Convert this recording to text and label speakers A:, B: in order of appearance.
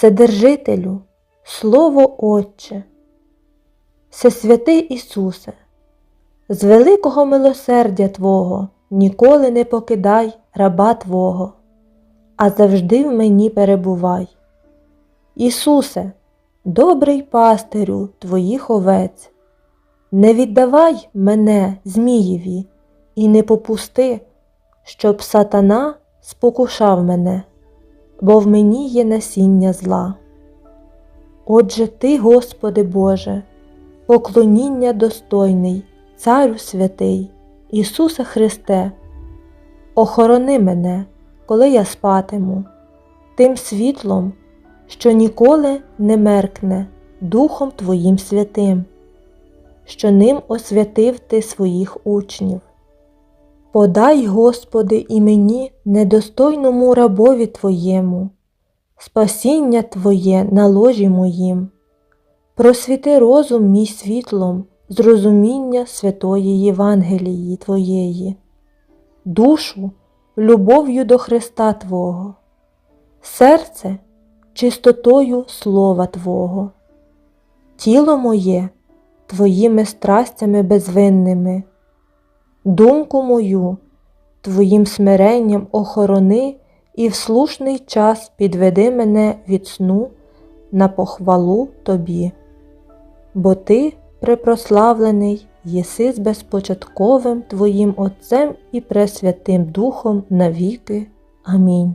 A: Вседержителю, Слово Отче, Всесвятий Ісусе, з великого милосердя Твого ніколи не покидай раба Твого, а завжди в мені перебувай. Ісусе, добрий пастирю Твоїх овець, не віддавай мене Змієві і не попусти, щоб сатана спокушав мене, бо в мені є насіння зла. Отже Ти, Господи Боже, поклоніння достойний, Царю святий, Ісусе Христе, охорони мене, коли я спатиму, тим світлом, що ніколи не меркне Духом Твоїм святим, що ним освятив Ти своїх учнів. Подай, Господи, і мені, недостойному рабові Твоєму, спасіння Твоє на ложі моїм, просвіти розум мій світлом, зрозуміння святої Євангелії Твоєї, душу любов'ю до Христа Твого, серце чистотою Слова Твого, тіло моє Твоїми страстями безвинними, думку мою Твоїм смиренням охорони і в слушний час підведи мене від сну на похвалу Тобі. Бо Ти, препрославлений, єси з безпочатковим Твоїм Отцем і Пресвятим Духом навіки. Амінь.